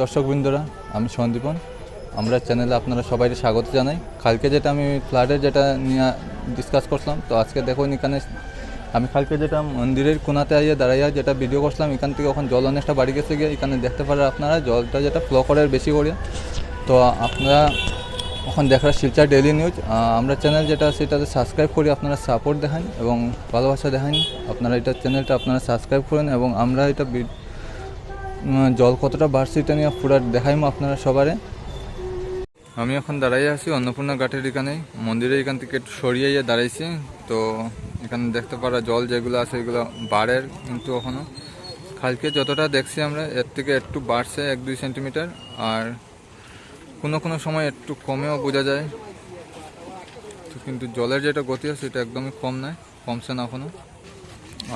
দর্শকবৃন্দরা, আমি সন্দীপন আমরা চ্যানেলে আপনারা সবাই স্বাগত জানাই। কালকে যেটা আমি ফ্লাডের যেটা নিয়ে ডিসকাস করছিলাম, তো আজকে দেখুন এখানে আমি কালকে যেটা মন্দিরের কোনাতে আইয়ে দাঁড়াইয়া যেটা ভিডিও করছিলাম, এখান থেকে এখন জল অনেকটা বাড়ি গেছে গিয়ে এখানে দেখতে পারেন আপনারা, জলটা যেটা ফ্লো করে বেশি করে। তো আপনারা এখন দেখার শিলচর ডেইলি নিউজ আমরা চ্যানেল যেটা সেটাতে সাবস্ক্রাইব করি, আপনারা সাপোর্ট দেখান এবং ভালোবাসা দেখান। আপনারা এটা চ্যানেলটা আপনারা সাবস্ক্রাইব করেন এবং আমরা এটা জল কতটা বাড়ছে এটা নিয়ে পুরো দেখাইমো আপনারা সবারে। আমি এখন দাঁড়াই আছি অন্নপূর্ণা ঘাটের এখানে। মন্দিরের এখান থেকে একটু সরিয়ে দাঁড়াইছি। তো এখানে দেখতে পারা জল যেগুলো আছে এগুলো বাড়ের কিন্তু এখনও। কালকে যতটা দেখছি আমরা, এর থেকে একটু বাড়ছে এক দুই সেন্টিমিটার। আর কোনো কোনো সময় একটু কমেও বোঝা যায়। কিন্তু জলের যেটা গতি আছে সেটা একদমই কম নয়, কমছে না এখনও।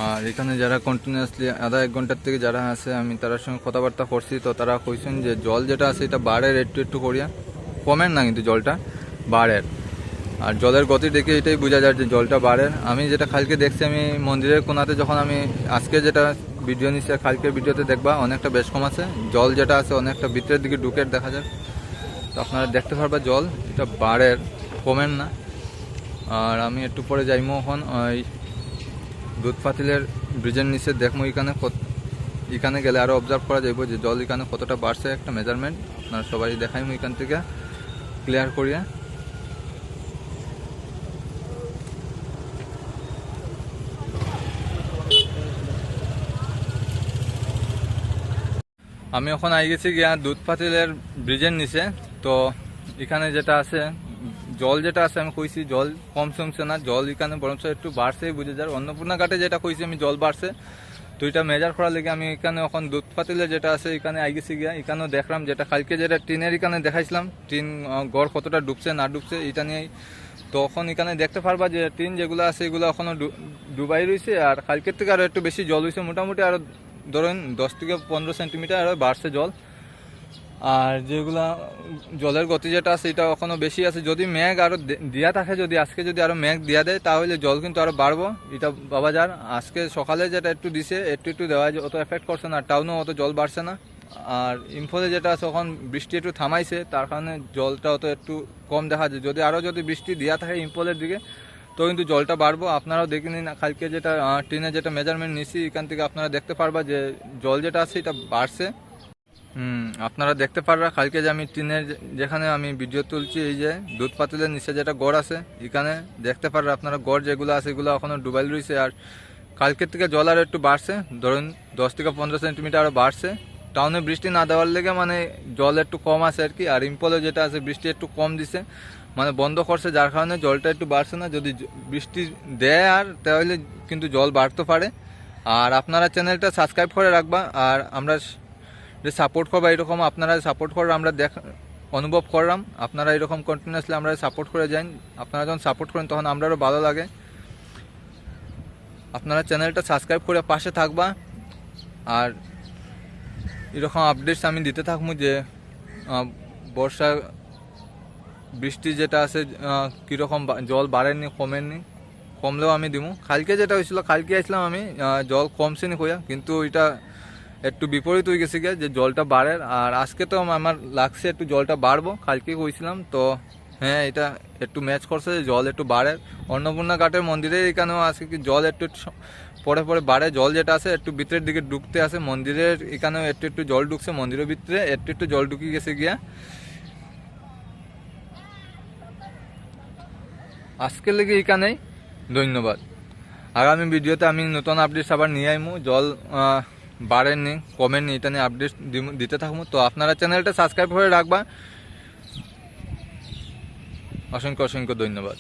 আর এখানে যারা কন্টিনিউয়াসলি আধা এক ঘণ্টার থেকে যারা আছে, আমি তার সঙ্গে কথাবার্তা করছি। তো তারা কইছেন যে জল যেটা আছে এটা বাড়ের একটু একটু করিয়া। কমেন না কিন্তু জলটা বাড়ের আর জলের গতি দেখে এটাই বোঝা যায় যে জলটা বাড়ের আমি যেটা কালকে দেখছি, আমি মন্দিরের কোনাতে যখন আমি আজকে যেটা ভিডিও নিচ্ছি কালকের ভিডিওতে দেখবা অনেকটা বেশ কম আছে। জল যেটা আছে অনেকটা ভিতরের দিকে ঢুকে দেখা যায়। তো আপনারা দেখতে পারবা জল, এটা বাড়ের কমেন না। আর আমি একটু পরে যাইমো এখন। ওই দুধ পাতিলের ব্রিজের নিচে দেখব এখানে এখানে গেলে আরও অবজার্ভ করা যাইব যে জল এখানে কতটা বাড়ছে, একটা মেজারমেন্ট আপনারা সবাই দেখাইমু এখান থেকে ক্লিয়ার করিয়া। আমি এখন আই গেছি গিয়া দুধ পাতিলের ব্রিজের নিচে। তো এখানে যেটা আছে জল যেটা আছে আমি কইছি, জল কম সমছে না, জল এখানে বরঞ্চ একটু বাড়ছেই বুঝে যার। অন্নপূর্ণা ঘাটে যেটা কইছি আমি, জল বাড়ছে। তো এটা মেজার করার লেগে আমি এখানে এখন দুধ পাতিলে যেটা আছে এখানে আই গেছি গিয়া। এখানেও দেখলাম যেটা কালকে যেটা টিনের এখানে দেখাইছিলাম। টিন গড় কতটা ডুবছে, না ডুবছে, এটা নিয়েই। তখন এখানে দেখতে পারবা যে টিন যেগুলো আছে, এগুলো এখনও ডুবাই রয়েছে আর কালকের থেকে আরও একটু বেশি জল হয়েছে মোটামুটি আরও ধরেন দশ থেকে পনেরো সেন্টিমিটার আরও বাড়ছে জল। আর যেগুলা জলের গতি যেটা আছে, এটা এখনও বেশি আছে। যদি মেঘ আরও দে- দিয়া থাকে, যদি আজকে যদি আরও মেঘ দিয়া দেয়, তাহলে জল কিন্তু আরও বাড়বো। এটা বাবা যার, আজকে সকালে যেটা একটু দিছে, একটু একটু দেওয়া অত এফেক্ট করছে না টাউনও অত জল বাড়ছে না। আর ইম্ফলে যেটা আছে এখন বৃষ্টি একটু থামাইছে, তার কারণে জলটা অত একটু কম দেখা যায়। যদি আরও যদি বৃষ্টি দিয়া থাকে ইম্ফলের দিকে, তো কিন্তু জলটা বাড়বো। আপনারাও দেখে নিন, কালকে যেটা ট্রেনে যেটা মেজারমেন্ট নিছি, এখান থেকে আপনারা দেখতে পারবা যে জল যেটা আছে, এটা বাড়ছে। হুম, আপনারা দেখতে পাররা, কালকে যে আমি টিনের যেখানে আমি ভিডিও তুলছি, এই যে দুধ পাতিলের নিচে যেটা গড় আছে, এখানে দেখতে পাররা আপনারা গড় যেগুলো আছে, এগুলো এখনও ডুবাইল রয়েছে। আর কালকের থেকে জল আরও একটু বাড়ছে, ধরুন দশ থেকে পনেরো সেন্টিমিটার আরও বাড়ছে। টাউনে বৃষ্টি না দেওয়ার লেগে মানে জল একটু কম আছে আর কি, আর ইম্পলে যেটা আছে, বৃষ্টি একটু কম দিছে। মানে বন্ধ করছে, যার কারণে জলটা একটু বাড়ছে না। যদি বৃষ্টি দেয় আর, তাহলে কিন্তু জল বাড়তে পারে। আর আপনারা চ্যানেলটা সাবস্ক্রাইব করে রাখবা। আর আমরা যে সাপোর্ট করবা এরকম আপনারা সাপোর্ট করে আমরা দেখ, অনুভব করলাম। আপনারা এরকম কন্টিনিউসলি আমরা সাপোর্ট করে যান। আপনারা যখন সাপোর্ট করেন তখন আমরারও ভালো লাগে। আপনারা চ্যানেলটা সাবস্ক্রাইব করে পাশে থাকবা। আর এরকম আপডেটস আমি দিতে থাকব যে বর্ষা, বৃষ্টি যেটা আছে কীরকম জল বাড়েনি, কমেনি, কমলেও আমি দিব কালকে যেটা হয়েছিল, কালকে আসলাম আমি জল কমছে নি কিন্তু এটা একটু বিপরীত হয়ে গেছে গিয়ে, যে জলটা বাড়ে আর আজকে তো আমার লাগছে একটু জলটা বাড়বো। কালকে কইছিলাম তো হ্যাঁ এটা একটু ম্যাচ করছে যে জল একটু বাড়ে অন্নপূর্ণা ঘাটের মন্দিরে এখানেও আছে কি জল একটু পরে পরে বাড়ে। জল যেটা আছে, একটু ভিতরের দিকে ঢুকতে আছে। মন্দিরের এখানেও একটু একটু জল ঢুকছে মন্দিরের ভিতরে একটু একটু জল ঢুকে গেছে গিয়া। আজকের লেগে এখানেই। ধন্যবাদ। আগামী ভিডিওতে আমি নতুন আপডেট আবার নিয়ে আইমু। জল বাড়েনি কমেনি এটা নিয়ে আপডেট দিতে থাকব তো আপনারা চ্যানেলটা সাবস্ক্রাইব করে রাখবা। অসংখ্য অসংখ্য ধন্যবাদ।